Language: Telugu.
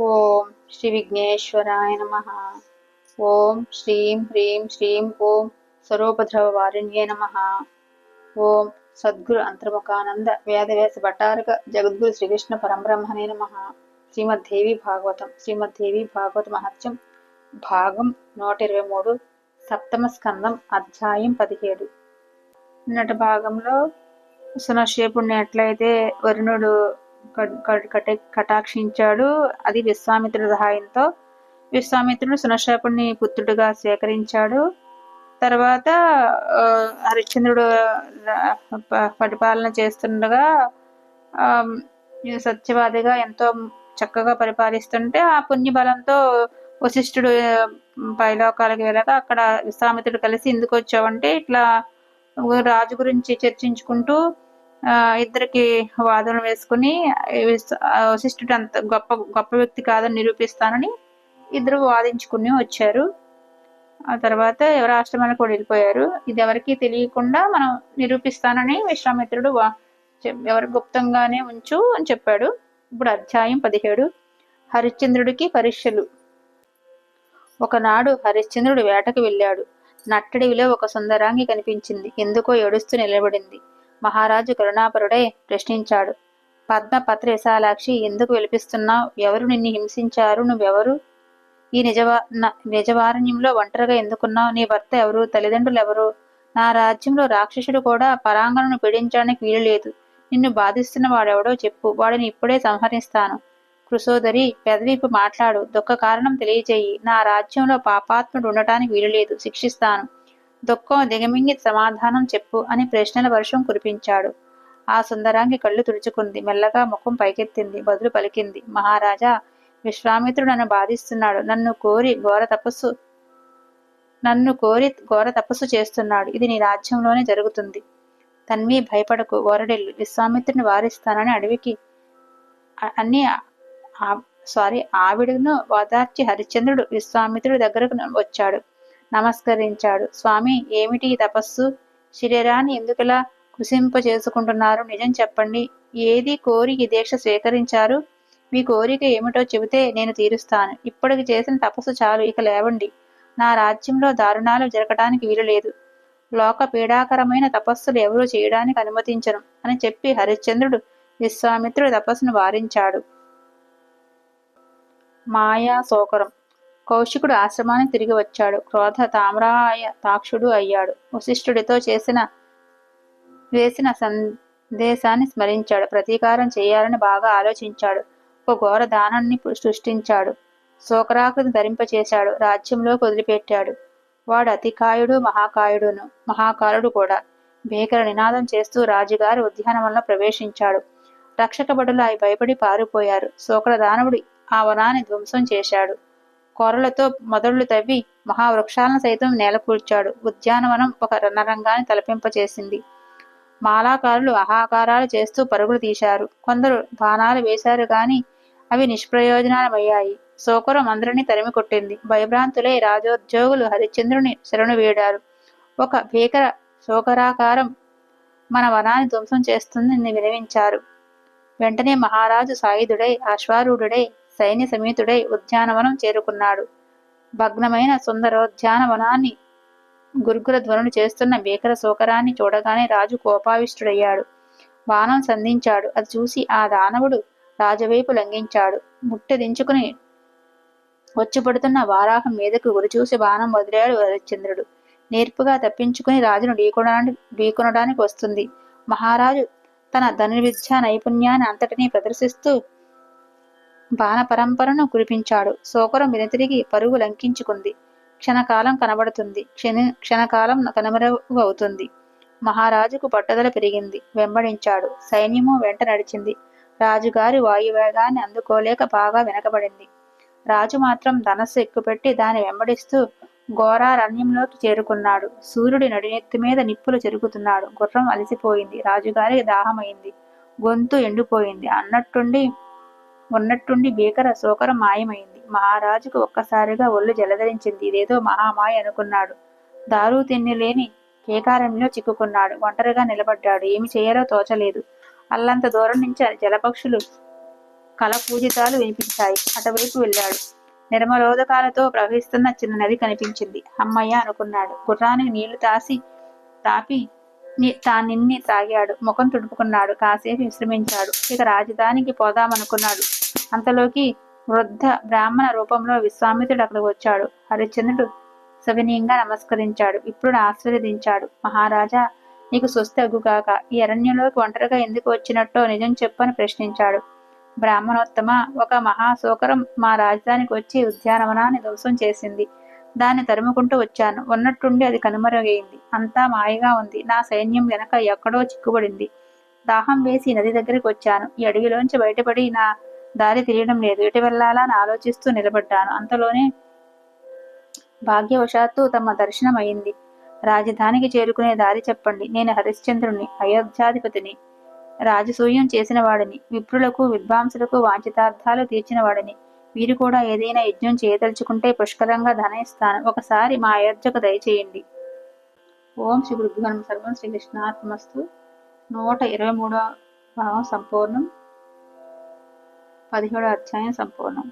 ఓం శ్రీ విఘ్నేశ్వరాయ నమ. ఓం శ్రీం హ్రీం శ్రీం ఓం స్వరూపద్రవ వారిణ్యే నమ. ఓం సద్గురు అంతర్ముఖానంద వేదవ్యాస భటారక జగద్గురు శ్రీకృష్ణ పరంబ్రహ్మణే నమ. శ్రీమద్దేవి భాగవతం. శ్రీమద్దేవి భాగవత మహత్యం భాగం నూట ఇరవై మూడు సప్తమ స్కందం అధ్యాయం పదిహేడు. నిన్నటి భాగంలో సునశేపుణ్ణి ఎట్లయితే వరుణుడు కటాక్షించాడు. అది విశ్వామిత్రుడి సహాయంతో. విశ్వామిత్రుడు సునశ్రేపుణ్ణి పుత్రుడిగా స్వీకరించాడు తర్వాత హరిశ్చంద్రుడు పరిపాలన చేస్తుండగా ఆ, ఈ సత్యవాదిగా ఎంతో చక్కగా పరిపాలిస్తుంటే ఆ పుణ్యబలంతో వశిష్ఠుడు పైలోకాలకు వెళ్ళక అక్కడ విశ్వామిత్రుడు కలిసి ఎందుకు వచ్చావంటే ఇట్లా రాజు గురించి చర్చించుకుంటూ ఇద్దరికి వాదన వేసుకుని వశిష్ఠుడు అంత గొప్ప గొప్ప వ్యక్తి కాదని నిరూపిస్తానని ఇద్దరు వాదించుకుని వచ్చారు. ఆ తర్వాత ఎవరి ఆశ్రమాలకు కూడా వెళ్ళిపోయారు? ఇది ఎవరికి తెలియకుండా మనం నిరూపిస్తానని విశ్వామిత్రుడు వా- ఎవరి గుప్తంగానే ఉంచు అని చెప్పాడు. ఇప్పుడు అధ్యాయం పదిహేడు. హరిశ్చంద్రుడికి పరీక్షలు. ఒకనాడు హరిశ్చంద్రుడు వేటకు వెళ్ళాడు. నట్టడివిలో ఒక సుందరాంగి కనిపించింది. ఎందుకో ఏడుస్తూ నిలబడింది. మహారాజు కరుణాపరుడై ప్రశ్నించాడు. పద్మ పత్రిశాలాక్షి ఎందుకు విలిపిస్తున్నావు? ఎవరు నిన్ను హింసించారు? నువ్వెవరు? ఈ నిజవా న- నిజవారణ్యంలో ఒంటరిగా ఎందుకున్నావు? నీ భర్త ఎవరు? తల్లిదండ్రులు ఎవరు నా రాజ్యంలో రాక్షసుడు కూడా పరాంగణను పీడించడానికి వీలు లేదు నిన్ను బాధిస్తున్న వాడెవడో చెప్పు. వాడిని ఇప్పుడే సంహరిస్తాను కృశోదరి పెదవిపు మాట్లాడు. దుఃఖ కారణం తెలియజేయి. నా రాజ్యంలో పాపాత్ముడు ఉండటానికి వీలు లేదు శిక్షిస్తాను. దుఃఖం దిగమింగి సమాధానం చెప్పు అని ప్రశ్నల వర్షం కురిపించాడు. ఆ సుందరాంగి కళ్ళు తుడుచుకుంది. మెల్లగా ముఖం పైకెత్తింది. బదులు పలికింది. మహారాజా విశ్వామిత్రుడు నన్ను బాధిస్తున్నాడు. నన్ను కోరి ఘోర తపస్సు నన్ను కోరి ఘోర తపస్సు చేస్తున్నాడు. ఇది నీ రాజ్యంలోనే జరుగుతుంది. తన్వి భయపడకు. గోరడెల్లు విశ్వామిత్రుని వారిస్తానని అడవికి అన్ని సారీ ఆవిడను వాదార్చి హరిశ్చంద్రుడు విశ్వామిత్రుడి దగ్గరకు వచ్చాడు. నమస్కరించాడు. స్వామి ఏమిటి ఈ తపస్సు? శరీరాన్ని ఎందుకులా కృషింప చేసుకుంటున్నారు నిజం చెప్పండి. ఏది కోరి ఈ దీక్ష స్వీకరించారు? మీ కోరిక ఏమిటో చెబితే నేను తీరుస్తాను. ఇప్పటికి చేసిన తపస్సు చాలు. ఇక లేవండి. నా రాజ్యంలో దారుణాలు జరగటానికి వీలు లేదు. లోక పీడాకరమైన తపస్సులు ఎవరూ చేయడానికి అనుమతించను అని చెప్పి హరిశ్చంద్రుడు విశ్వామిత్రుడు తపస్సును వారించాడు. మాయా సోకరం కౌశికుడు ఆశ్రమానికి తిరిగి వచ్చాడు. క్రోధ తామ్రాయ తాక్షుడు అయ్యాడు. వశిష్ఠుడితో చేసిన వేసిన సందేశాన్ని స్మరించాడు. ప్రతీకారం చేయాలని బాగా ఆలోచించాడు. ఒక ఘోర దానాన్ని సృష్టించాడు. శోకరాకృతి ధరింపచేశాడు. రాజ్యంలోకి వదిలిపెట్టాడు. వాడు అతికాయుడు మహాకాయుడును మహాకాలుడు కూడా. భీకర నినాదం చేస్తూ రాజుగారి ఉద్యానవనంలో ప్రవేశించాడు. రక్షక భటులు అవి భయపడి పారిపోయారు. శోకర దానవుడి ఆ వనాన్ని ధ్వంసం చేశాడు. కోరలతో మొదళ్ళు తవ్వి మహావృక్షాలను సైతం నేలకూల్చాడు ఉద్యానవనం ఒక రణరంగాన్ని తలపింపచేసింది. మాలాకారులు అహాకారాలు చేస్తూ పరుగులు తీశారు. కొందరు బాణాలు వేశారు గాని అవి నిష్ప్రయోజనాలమయ్యాయి. సోకరం అందరినీ తరిమి కొట్టింది భయభ్రాంతులై రాజోద్యోగులు హరిశ్చంద్రుని శరణు వేడారు. ఒక భీకర శోకరాకారం మన వనాన్ని ధ్వంసం చేస్తుందని వినవించారు. వెంటనే మహారాజు సాయుధుడై అశ్వారూఢుడై సైన్య సమేతుడై ఉద్యానవనం చేరుకున్నాడు. భగ్నమైన సుందరోద్యానవనాన్ని గురుగుల ధ్వనులు చేస్తున్న భీకర శోకరాన్ని చూడగానే రాజు కోపావిష్టుడయ్యాడు. బాణం సంధించాడు. అది చూసి ఆ దానవుడు రాజవైపు లంఘించాడు. ముట్టెదించుకుని వచ్చిపడుతున్న వారాహం మీదకు గురిచూసి బాణం వదిలాడు హరిశ్చంద్రుడు నేర్పుగా తప్పించుకుని రాజును ఢీకొనడానికి ఢీకొనడానికి వస్తుంది. మహారాజు తన ధనుర్విద్యా నైపుణ్యాన్ని అంతటినీ ప్రదర్శిస్తూ బాణ పరంపరను కురిపించాడు. శోకరం వెనుతిరిగి పరుగు లంకించుకుంది. క్షణకాలం కనబడుతుంది. క్షణ క్షణకాలం కనుమరుగు అవుతుంది మహారాజుకు పట్టుదల పెరిగింది. వెంబడించాడు. సైన్యము వెంట నడిచింది. రాజుగారి వాయువేగాన్ని అందుకోలేక బాగా వెనకబడింది. రాజు మాత్రం ధనస్సు ఎక్కుపెట్టి దాన్ని వెంబడిస్తూ ఘోరారణ్యంలోకి చేరుకున్నాడు. సూర్యుడి నడినెత్తి మీద నిప్పులు చెరుగుతున్నాడు. గుర్రం అలసిపోయింది. రాజుగారికి దాహమైంది. గొంతు ఎండిపోయింది. అన్నట్టుండి ఉన్నట్టుండి భీకర సోకర మాయమైంది. మహారాజుకు ఒక్కసారిగా ఒళ్ళు జలధరించింది ఇదేదో మహామాయ అనుకున్నాడు. దారు తిన్ని లేని కేకారంలో చిక్కుకున్నాడు. ఒంటరిగా నిలబడ్డాడు. ఏమి చేయాలో తోచలేదు. అల్లంత దూరం నుంచి జలపక్షులు కల పూజితాలు వినిపించాయి. అటువైపు వెళ్ళాడు. నిర్మలోదకాలతో ప్రవహిస్తున్న చిన్న నది కనిపించింది. అమ్మయ్య అనుకున్నాడు. గుర్రానికి నీళ్ళు తాసి తాపి తానిన్ని తాగాడు. ముఖం తుడుపుకున్నాడు. కాసేపు విశ్రమించాడు. ఇక రాజధానికి పోదామనుకున్నాడు. అంతలోకి వృద్ధ బ్రాహ్మణ రూపంలో విశ్వామిత్రుడు అక్కడికి వచ్చాడు. హరిశ్చంద్రుడు సవినీయంగా నమస్కరించాడు. ఇప్పుడు ఆశీర్వదించాడు. మహారాజా నీకు స్వస్తి అగుగాక. ఈ అరణ్యంలోకి ఒంటరిగా ఎందుకు వచ్చినట్టో నిజం చెప్పని ప్రశ్నించాడు. బ్రాహ్మణోత్తమ ఒక మహాశోకరం మా రాజధానికి వచ్చి ఉద్యానవనాన్ని ధ్వంసం చేసింది. దాన్ని తరుముకుంటూ వచ్చాను. ఉన్నట్టుండి అది కనుమరుగైంది. అంతా మాయగా ఉంది. నా సైన్యం వెనక ఎక్కడో చిక్కుబడింది. దాహం వేసి నది దగ్గరికి వచ్చాను. ఈ అడవిలోంచి బయటపడి నా దారి తెలియడం లేదు. ఎటు వెళ్ళాలా అని ఆలోచిస్తూ నిలబడ్డాను. అంతలోనే భాగ్యవశాత్తు తమ దర్శనం అయింది రాజధానికి చేరుకునే దారి చెప్పండి. నేను హరిశ్చంద్రుని అయోధ్యాధిపతిని రాజసూయం చేసిన వాడిని విప్రులకు విద్వాంసులకు వాంఛితార్థాలు తీర్చిన వాడిని. వీరు కూడా ఏదైనా యజ్ఞం చేయదలుచుకుంటే పుష్కలంగా ధన ఇస్తాను ఒకసారి మా అయోధ్యకు దయచేయండి. ఓం శ్రీ గురుభ్యం సర్వం శ్రీకృష్ణాత్మస్తు నూట ఇరవై మూడవ భావం సంపూర్ణం. పదిహేడో అధ్యాయం సంపూర్ణం